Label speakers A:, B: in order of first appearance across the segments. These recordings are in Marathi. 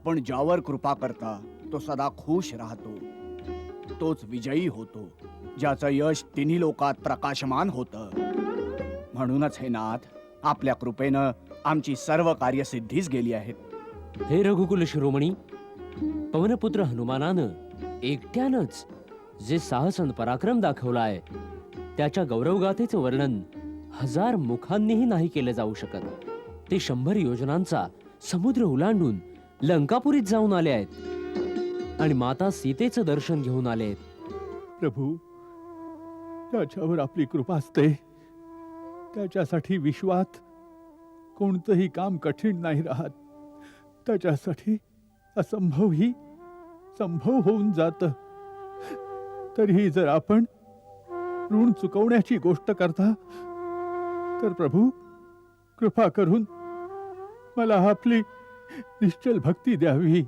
A: आपण ज्यावर कृपा करता तो सदा खुश राहतो. तोच विजयी होतो ज्याचं यश तिन्ही लोकात प्रकाशमान होतं. म्हणूनच हे नाथ आपल्या कृपेनं आमची सर्व कार्यसिद्धीच गेली आहेत.
B: हे रघुकुल शिरोमणी पवनपुत्र हनुमानानं एकट्यानंच जे साहसन पराक्रम दाखवलाय त्याच्या गौरवगाथेचं वर्णन हजार मुखांनीही नाही केलं जाऊ शकत. ते शंभर योजनांचा समुद्र ओलांडून लंकापुरीत जाऊन आले आहेत. आणि माता सीतेचं दर्शन घेऊन आले आहेत.
C: प्रभू त्याच्यावर आपली कृपा असते. त्याच्यासाठी विश्वात कोणतंही काम कठीण नाही राहत. त्याच्यासाठी असंभवही संभव होऊन जात. तरीही जर आपण ऋण चुकवण्याची गोष्ट करता तर प्रभू कृपा करून मला आपली निश्चल भक्ती द्यावी.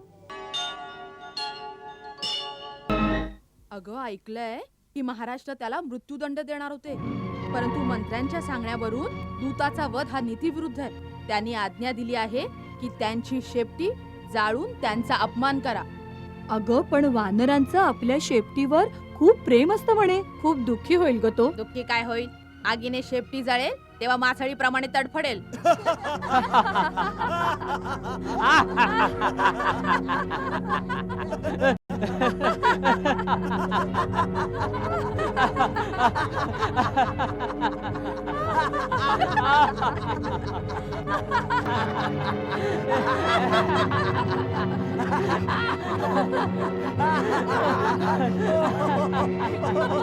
D: अगं ऐकलंय? की महाराष्ट्र त्याला मृत्यूदंड देणार होते. परंतु मंत्र्यांच्या सांगण्यावरून दूताचा वध हा नीतीविरुद्ध आहे. त्यांनी आज्ञा दिली आहे की त्यांची शेपटी जाळून त्यांचा अपमान करा.
E: अगं पण वानरांचं आपल्या शेपटीवर खूप प्रेम असतं म्हणे. खूप दुःखी होईल ग तो.
D: दुःखी काय होईल? आगीने शेपटी जळेल? तेव्हा मासळीप्रमाणे तडफडेल. Mari, mari, mari.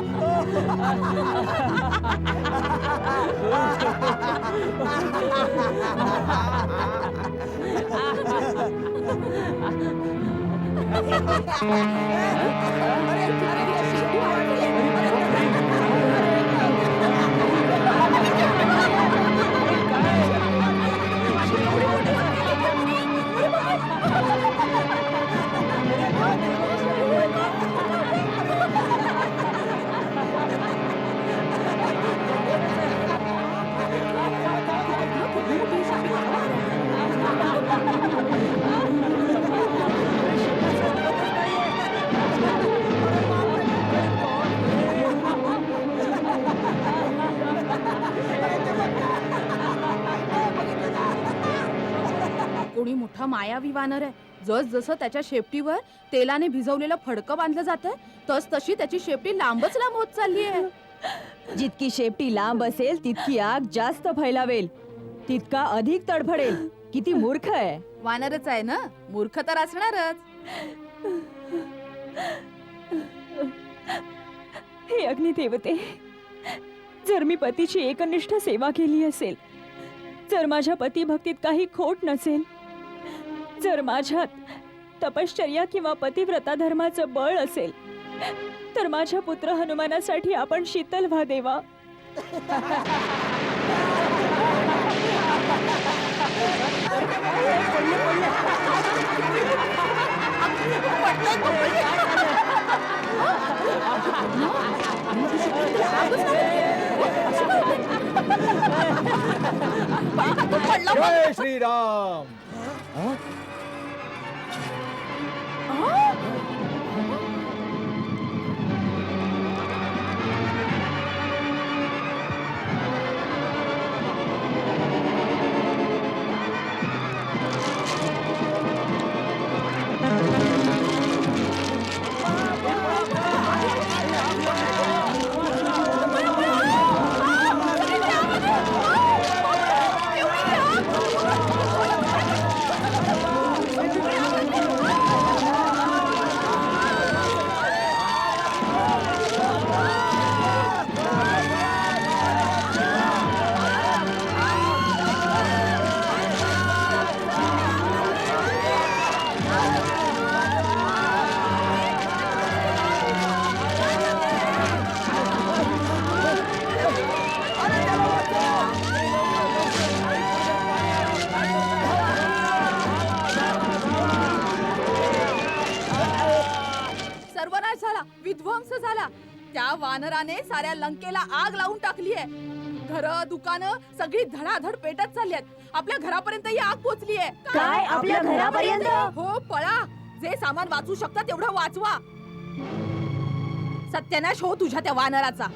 D: कोणी मोठा मायावी वानर आहे. जस जसं त्याच्या शेपटीवर तेलाने भिजवलेलं फडकं बांधलं जातं तस तशी त्याची शेपटी लांबच लांब होत चालली आहे.
E: जितकी शेपटी लांब असेल तितकी आग जास्त फैलावेल. तितका अधिक तडफडेल. किती मूर्ख आहे.
D: वानरच आहे ना? मूर्ख तर असणारच.
E: हे अग्निदेवते जर मी पतीची एकनिष्ठ सेवा केली असेल जर माझ्या पतिभक्तीत काही खोट नसेल जर माझ्यात तपश्चर्या किंवा पतिव्रता धर्माचं बळ असेल तर माझ्या पुत्र हनुमानासाठी आपण शीतल व्हा देवा.
A: श्रीराम.
D: वानराने साऱ्या लंकेला आग लावून टाकली आहे. घर दुकानं सगळी धडाधड पेटत चालली आहेत. आपल्या घरापर्यंत ही आग पोचली आहे.
F: काय? आपल्या घरापर्यंत?
D: हो पळा. जे सामान वाचू शकता तेवढं वाचवा. सत्यानाश हो तुझ्या त्या वानराचा.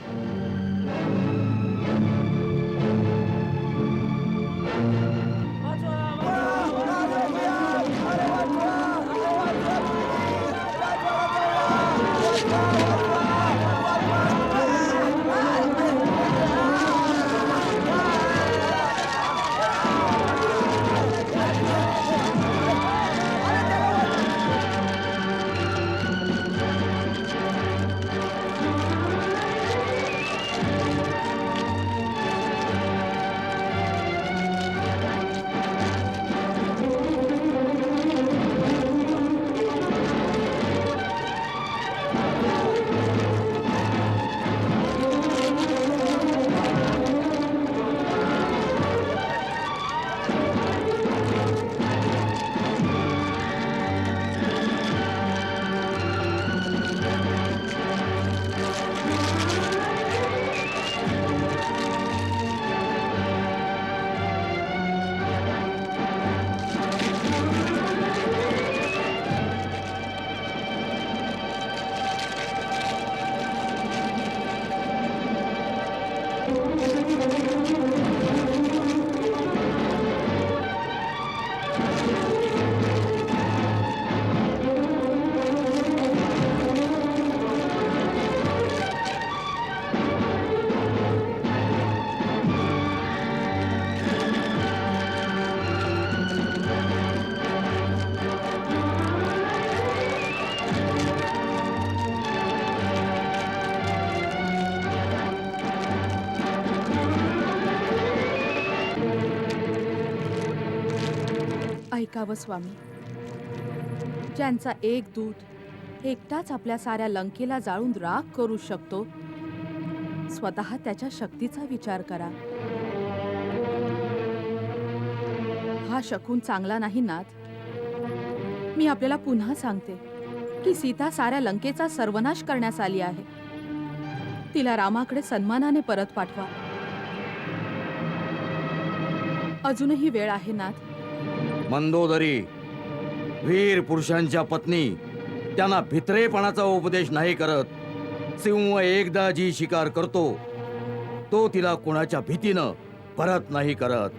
D: ऐकावं स्वामी. ज्यांचा एक दूत एकटाच आपल्या साऱ्या लंकेला जाळून राग करू शकतो स्वतः त्याच्या शक्तीचा विचार करा. हा शकून चांगला नाही नाथ. मी आपल्याला पुन्हा सांगते की सीता साऱ्या लंकेचा सर्वनाश करण्यास आली आहे. तिला रामाकडे सन्मानाने परत पाठवा. अजूनही वेळ आहे नाथ.
G: मंदोदरी. वीर पुरुषांच्या पत्नी त्यांना भित्रेपणाचा उपदेश नाही करत. सिंह एकदा जी शिकार करतो तो तिला कोणाच्या भीतीनं परत नाही करत.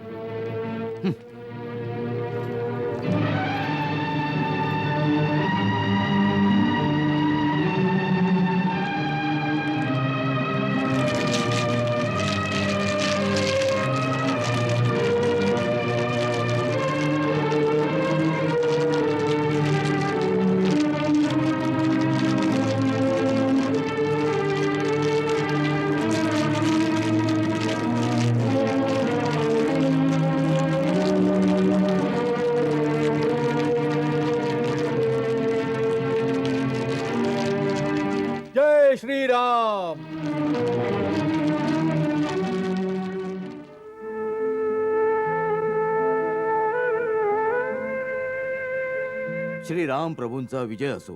G: राम प्रभूंचा विजय असो.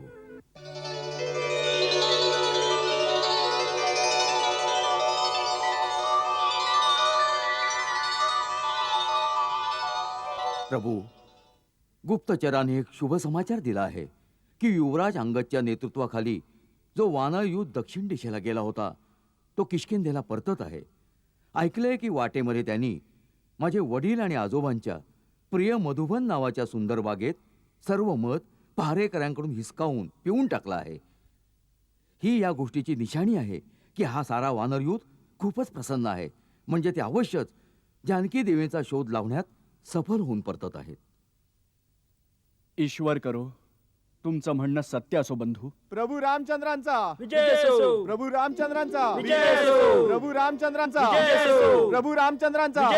G: प्रभू गुप्तचराने एक शुभ समाचार दिला आहे की युवराज अंगदच्या नेतृत्वाखाली जो वानर युद्ध दक्षिण दिशेला गेला होता तो किशकिंदेला परतत आहे. ऐकलंय की वाटेमध्ये त्यांनी माझे वडील आणि आजोबांच्या प्रिय मधुबन नावाच्या सुंदर बागेत सर्व मत पहारेकऱ्यांकडून हिसकावून पिऊन टाकला आहे. ही या गोष्टीची निशाणी आहे की हा सारा वानरयूथ खूपच प्रसन्न आहे. म्हणजे ते अवश्यच जानकी देवीचा शोध लावण्यात सफल होऊन परतत आहेत.
A: ईश्वर करो. तुमचं म्हणणं सत्य असो बंधू
H: प्रभू रामचंद्रांचा! प्रभू रामचंद्रांचा! प्रभू रामचंद्रांचा! प्रभू रामचंद्रांचा!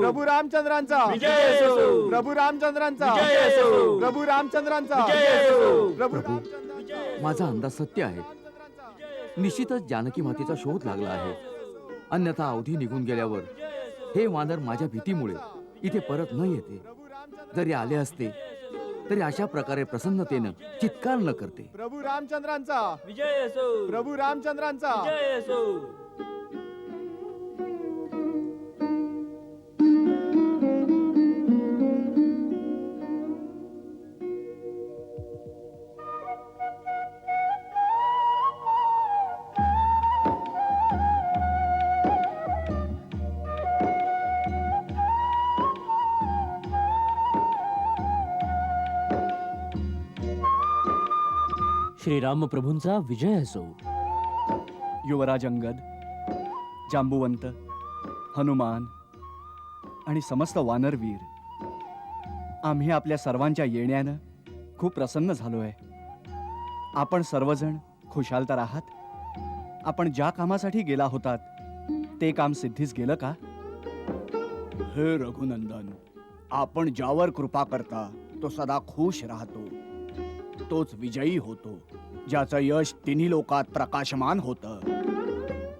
H: प्रभू रामचंद्रांचा! प्रभू रामचंद्रांचा! प्रभू रामचंद्रांचा! प्रभू
G: माझा अंदाज सत्य आहे निश्चितच जानकी मातेचा शोध लागला आहे अन्यथा अवधी निघून गेल्यावर हे वानर माझ्या भीतीमुळे इथे परत न येते जरी आले असते तरी अशा प्रकारे प्रसन्नतेनं चित्कार न करते.
C: प्रभू रामचंद्रांचा.
B: विजय असो.
C: प्रभू रामचंद्रांचा.
B: विजय असो. श्रीरामप्रभूंचा विजय असो.
A: युवराज अंगद जांबुवंत हनुमान आणि समस्त वानरवीर आम्ही आपल्या सर्वांच्या येण्यानं खूप प्रसन्न झालोय. आपण सर्वजण खुशाल तर आहात. आपण ज्या कामासाठी गेला होतात ते काम सिद्धीस गेलं का? हे रघुनंदन आपण ज्यावर कृपा करता तो सदा खुश राहतो. तोच विजयी होतो. ज्याचं यश तिन्ही लोकात प्रकाशमान होतं.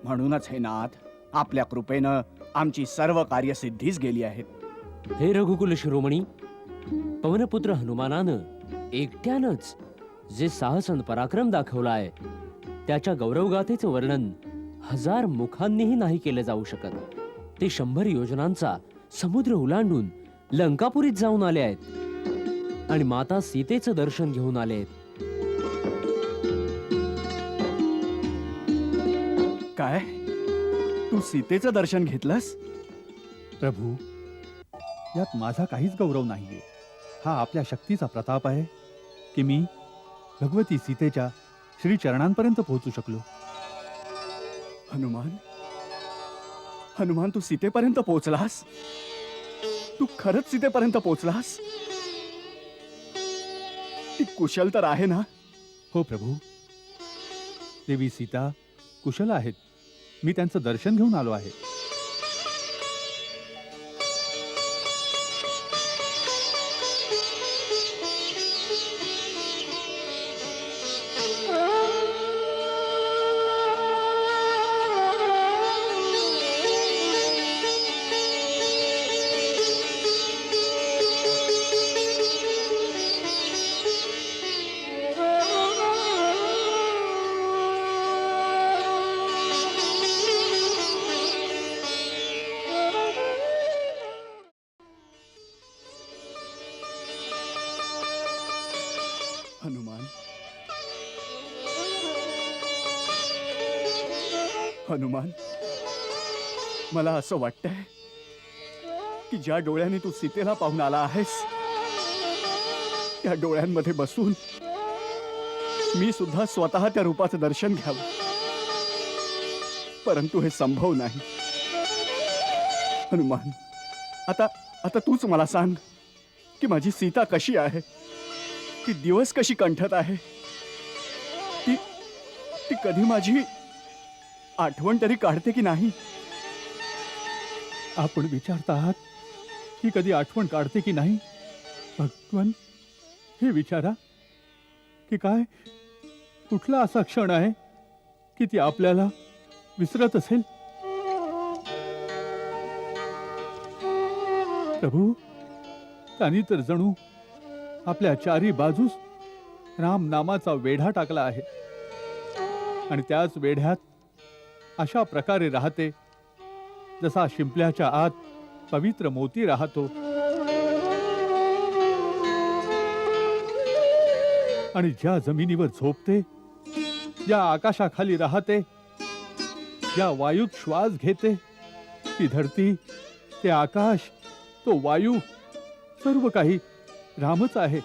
A: म्हणूनच हे नाथ आपल्या कृपेनं आमची सर्व कार्यसिद्धीच गेली आहेत.
B: हे रघुकुल शिरोमणी पवनपुत्र हनुमानानं एकट्यानंच जे साहस आणि पराक्रम दाखवलाय त्याच्या गौरवगाथेचं वर्णन हजार मुखांनीही नाही केलं जाऊ शकत. ते शंभर योजनांचा समुद्र ओलांडून लंकापुरीत जाऊन आले आहेत. आणि माता सीतेचं दर्शन घेऊन आले आहेत.
A: काय? तू सीतेचं दर्शन घेतलंस?
I: प्रभू यात माझा काहीच गौरव नाहीये. हा आपल्या शक्तीचा प्रताप आहे की मी भगवती सीतेच्या श्री चरणांपर्यंत पोहोचू शकलो.
A: हनुमान? हनुमान तू सीतेपर्यंत पोहोचलास? तू खरंच सीतेपर्यंत पोहोचलास? ती कुशल तर आहे ना?
I: हो प्रभू. देवी सीता कुशल आहेत. मी त्यांचं दर्शन घेऊन आलो आहे.
A: असं वाटतंय की ज्या डोळ्याने तू सीतेला पाहून आला आहेस त्या डोळ्यांमध्ये बसून मी सुद्धा स्वतः त्या रूपाचं दर्शन घ्यावं. परंतु हे संभव नाही. हनुमान आता आता तूच मला सांग की माझी सीता कशी आहे? ती दिवस कशी कंठत आहे? ती ती कधी माझी आठवण तरी काढते की नाही?
I: आपण विचारता आहात की कधी आठवण काढते की नाही? भगवान हे विचारा की काय? कुठला असा क्षण आहे की ती आपल्याला विसरत असेल? प्रभू त्यांनी तर जणू आपल्या चारी बाजूस राम नामाचा वेढा टाकला आहे. आणि त्याच वेढ्यात अशा प्रकारे राहते जसा शिंपल्याच्या आत पवित्र मोती राहतो. आणि ज्या जमिनीवर झोपते ज्या आकाशाखाली राहते ज्या वायूत श्वास घेते ती धरती ते आकाश तो वायू सर्व काही रामच आहे.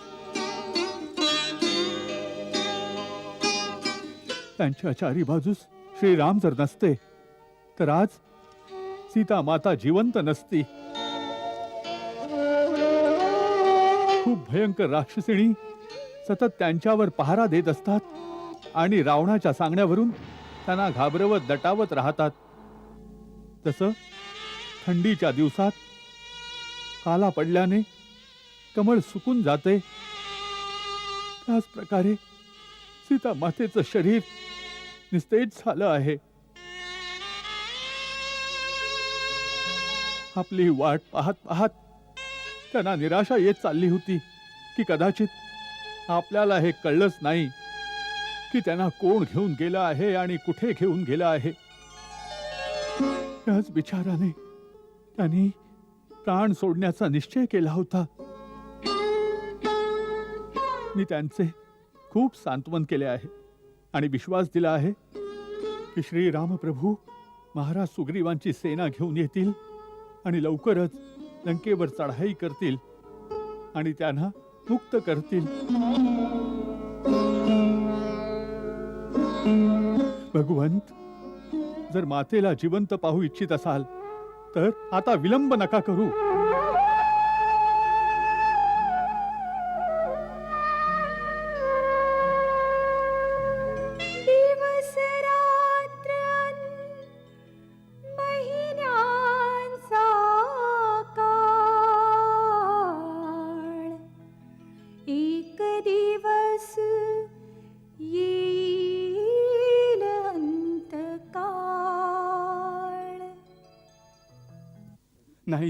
I: त्यांच्या चारी बाजूस श्रीराम जर नसते तर आज सीता माता जिवंत नसती. खूप भयंकर राक्षसिणी सतत त्यांच्यावर पहारा देत असतात आणि रावणाच्या सांगण्यावरून त्यांना घाबरवत दटावत राहतात. तसं थंडीच्या दिवसात काला पडल्याने कमळ सुकून जाते. त्याच प्रकारे सीता मातेचं शरीर निस्तेज झालं आहे. आपली वाट पाहत पाहत त्यांना निराशा येत चालली होती की कदाचित आपल्याला हे कळलंच नाही की त्यांना कोण घेऊन गेलं आहे आणि कुठे घेऊन गेलं आहे. त्याच विचाराने त्यांनी प्राण सोडण्याचा निश्चय केला होता. मी त्यांचे खूप सांत्वन केले आहे आणि विश्वास दिला आहे की श्री रामप्रभू महाराज सुग्रीवांची सेना घेऊन येतील आणि लवकरच लंकेवर चढाई करतील आणि त्यांना मुक्त करतील. भगवंत जर मातेला जिवंत पाहू इच्छित असाल तर आता विलंब नका करू.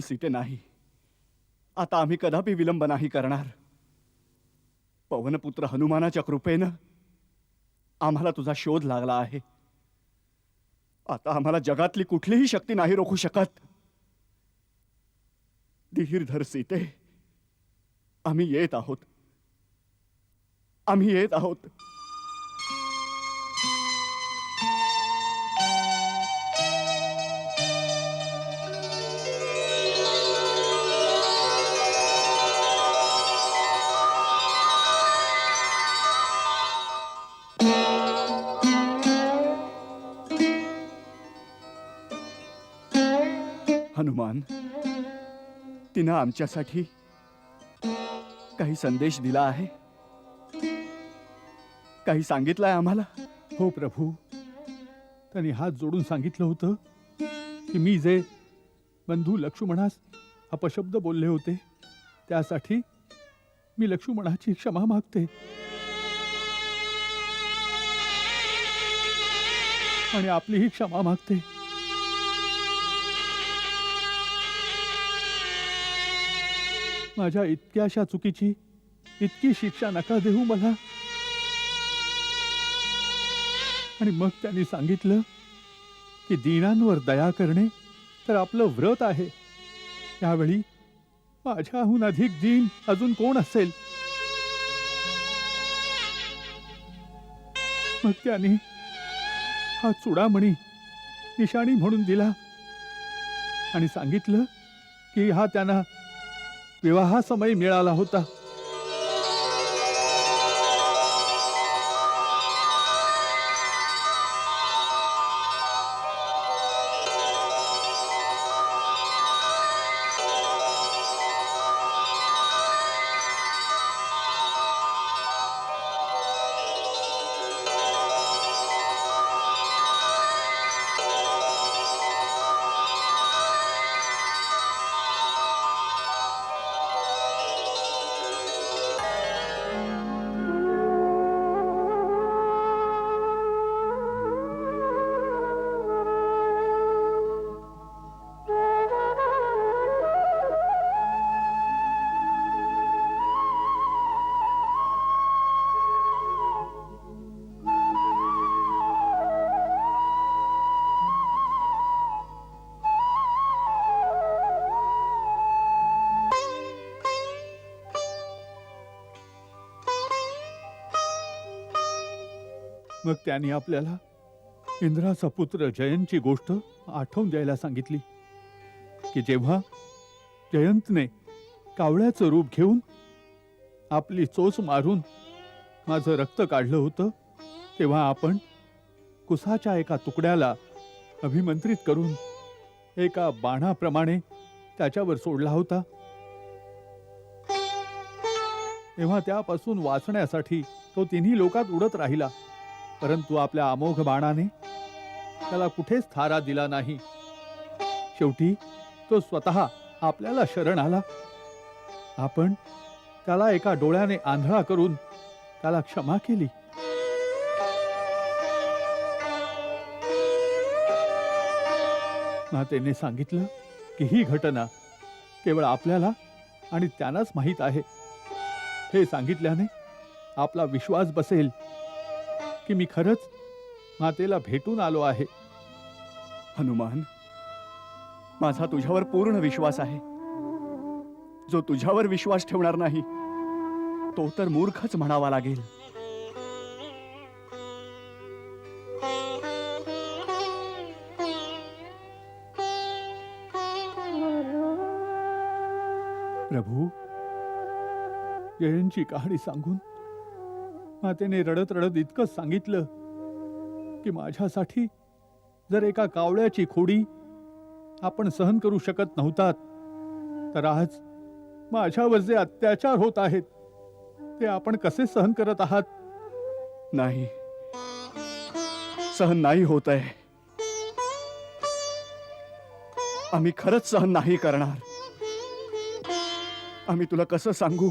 A: सीते नाही. आता आम्ही कदापि विलंब नाही करणार. पवनपुत्र हनुमानाच्या कृपेनं आम्हाला तुझा शोध लागला आहे. आता आम्हाला जगातली कुठलीही शक्ती नाही रोखू शकत. धीरधर सीते आम्ही येत आहोत. आम्ही येत आहोत. हनुमान तिनं आमच्यासाठी काही संदेश दिला आहे. काही सांगितलंय आम्हाला?
I: हो प्रभू. त्यांनी हात जोडून सांगितलं होतं की मी जे बंधू लक्ष्मणास अपशब्द बोलले होते त्यासाठी मी लक्ष्मणाची क्षमा मागते. आणि आपलीही क्षमा मागते. माझ्या इतक्याशा चुकीची इतकी शिक्षा नका देऊ मला. आणि मग त्यांनी सांगितलं की दीनांवर दया करणे तर आपलं व्रत आहे. त्यावेळी माझ्याहून अधिक दीन अजून कोण असेल? मग त्यांनी हा चुडामणी निशाणी म्हणून दिला आणि सांगितलं की हा त्यांना विवाहासमयी मिळाला होता. मग त्याने आपल्याला इंद्राचा पुत्र जयंतची गोष्ट आठवून द्यायला सांगितली. की जेव्हा जयंतने कावळ्याचं रूप घेऊन आपली चोच मारून माझं रक्त काढलं होतं तेव्हा आपण कुसाच्या एका तुकड्याला अभिमंत्रित करून एका बाणाप्रमाणे त्याच्यावर सोडला होता. तेव्हा त्यापासून वाचण्यासाठी तो तिन्ही लोकात उडत राहिला. परंतु आपल्या अमोघ बाणाने त्याला कुठेच थारा दिला नाही. शेवटी तो स्वतः आपल्याला शरण आला. आपण त्याला एका डोळ्याने आंधळा करून त्याला क्षमा केली. मातेने सांगितलं की ही घटना केवळ आपल्याला आणि त्यांनाच माहीत आहे. हे सांगितल्याने आपला विश्वास बसेल. की मी खरंच मातेला भेटून आलो आहे.
A: हनुमान माझा तुझ्यावर पूर्ण विश्वास आहे. जो तुझ्यावर विश्वास ठेवणार नाही तो तर मूर्खच म्हणावा लागेल.
I: प्रभू जयंची कहाणी सांगून मातेने रडत रडत इतकं सांगितलं की माझ्यासाठी जर एका कावळ्याची खोडी आपण सहन करू शकत नव्हतात तर आज माझ्यावर जे अत्याचार होत आहेत ते आपण कसे सहन करत आहात?
A: नाही. सहन नाही होत आहे. आम्ही खरंच सहन नाही करणार. आम्ही तुला कसं सांगू?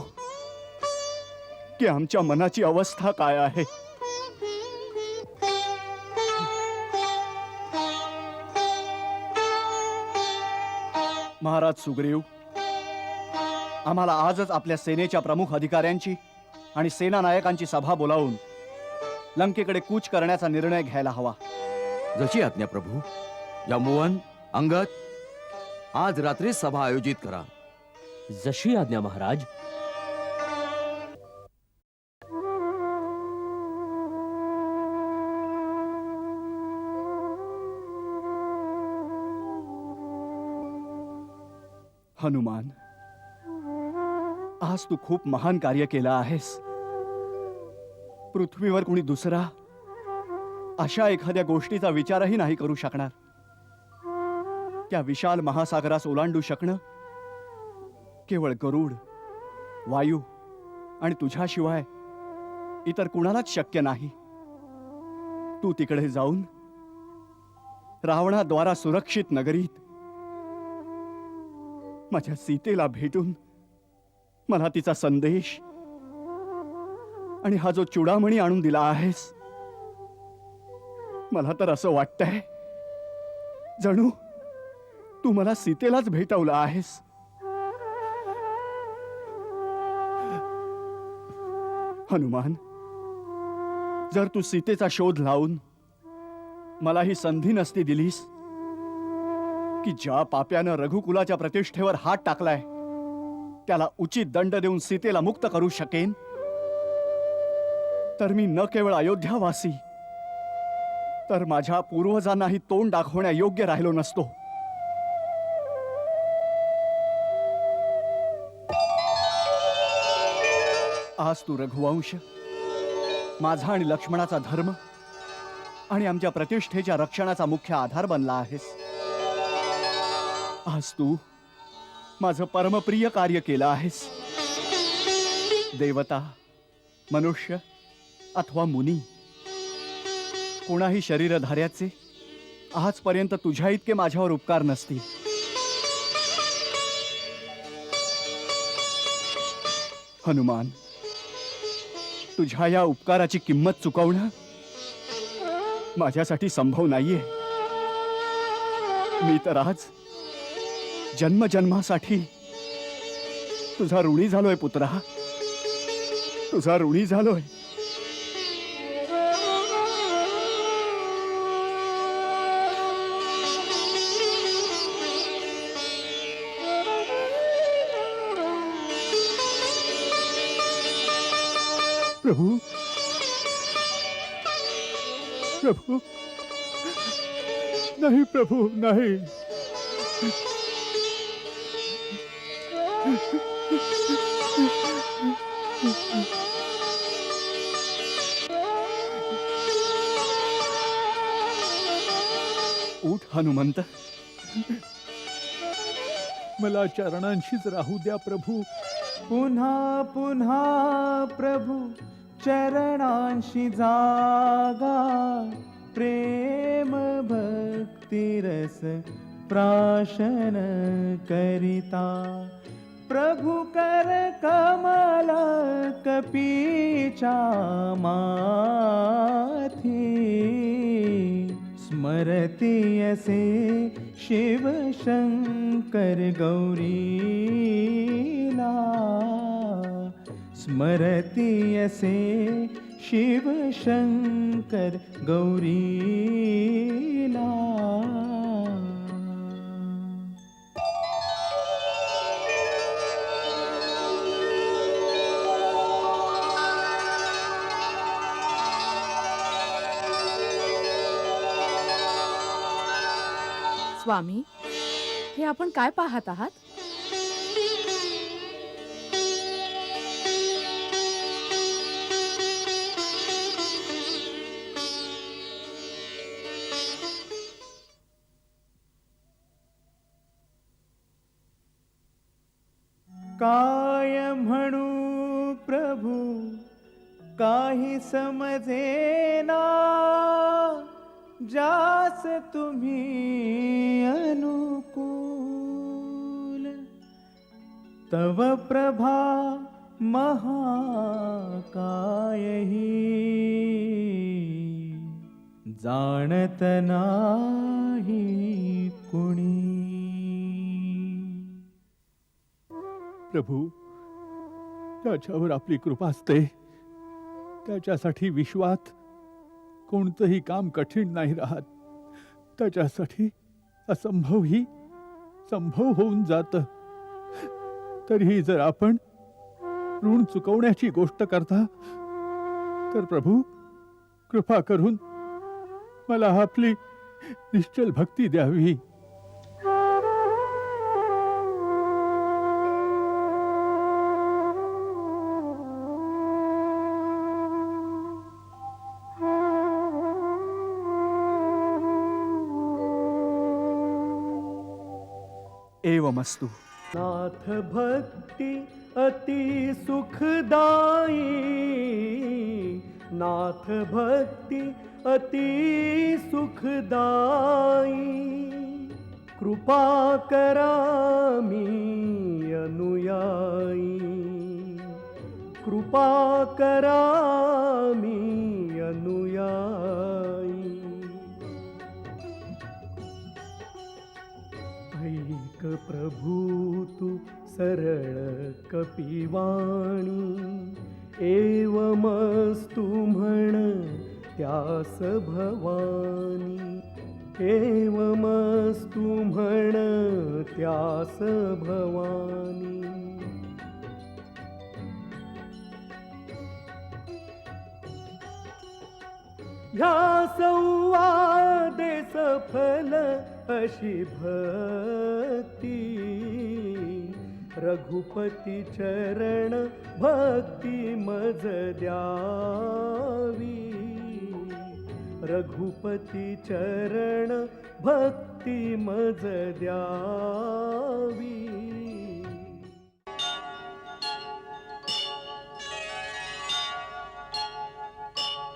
A: की आमच्या मनाची अवस्था काय आहे? महाराज सुग्रीव आम्हाला आजच आपल्या सेनेच्या प्रमुख अधिकाऱ्यांची आणि सेना नायकांची सभा बोलावून लंकेकडे कूच करण्याचा निर्णय घ्यायला हवा.
G: जशी आज्ञा प्रभू. जांबुवन अंगद आज रात्री सभा आयोजित करा.
B: जशी आज्ञा महाराज
A: हनुमान आज तू खूप महान कार्य केलं आहेस. पृथ्वीवर कोणी दुसरा अशा एखाद्या गोष्टीचा विचारही नाही करू शकणार. त्या विशाल महासागरास ओलांडू शकणं केवळ गरुड वायू आणि तुझ्याशिवाय इतर कुणालाच शक्य नाही. तू तिकडे जाऊन रावणाद्वारा सुरक्षित नगरीत माझ्या सीतेला भेटून मला तिचा संदेश आणि हा जो चुडामणी आणून दिला आहेस मला तर असं वाटतंय जणू तू मला सीतेलाच भेटवलं आहेस. हनुमान जर तू सीतेचा शोध लावून मला ही संधी नसती दिलीस की ज्या पाप्यानं रघुकुलाच्या प्रतिष्ठेवर हात टाकलाय त्याला उचित दंड देऊन सीतेला मुक्त करू शकेन? तर मी न केवळ अयोध्यावासी तर माझ्या पूर्वजांनाही तोंड दाखवण्या योग्य राहिलो नसतो. आज तू रघुवंश माझा आणि लक्ष्मणाचा धर्म आणि आमच्या प्रतिष्ठेच्या रक्षणाचा मुख्य आधार बनला आहेस. आज तू माझं परमप्रिय कार्य केलं आहेस. देवता मनुष्य अथवा मुनी कोणाही शरीरधाऱ्याचे आजपर्यंत तुझ्या इतके माझ्यावर उपकार नसतील. हनुमान तुझ्या या उपकाराची किंमत चुकवणं माझ्यासाठी संभव नाहीये. मी तर आज जन्मजन्मासाठी. तुझा ऋणी पुत्रा. तुझा ऋणी
I: प्रभू. प्रभू. नाही प्रभू नाही.
A: उठ हनुमंत.
I: मला चरणांशीच राहू द्या प्रभू.
J: पुन्हा पुन्हा प्रभू चरणांशी जागा. प्रेम भक्तिरस प्राशन करिता. प्रभु कर कमल कपीचा माथी स्मरतीय असे शिव शंकर गौरीला
C: स्मरति यसे शिव शङ्कर गौरीला.
D: स्वामी हे आपण काय पाहत आहात?
C: काय म्हणू प्रभू काही समजेना? जास तुम्ही अनुकूल। तव प्रभा महाकायही। जाणत नाही कुणी।
I: प्रभू त्याच्यावर आपली कृपा असते. त्याच्यासाठी विश्वात कोणतंही काम कठीण नाही राहत. त्याच्यासाठी असंभवही संभव होऊन जात. तरीही जर आपण ऋण चुकवण्याची गोष्ट करता तर प्रभू कृपा करून मला आपली निश्चल भक्ती द्यावी.
A: शुभमस्तु
C: नाथ भक्ति अति सुखदाई नाथ भक्ति अति सुखदाई कृपा करामी अनुयायी। कृपा करामी ऐक प्रभू तू सरळ कपिवाणी. एवमस्तु म्हण त्यास भवानी. एवमस्तु म्हण त्यास भवानी. ह्या संवादे सफल अशी भक्ती. रघुपती चरण भक्ती मज द्यावी. रघुपती चरण भक्ती मज द्यावी.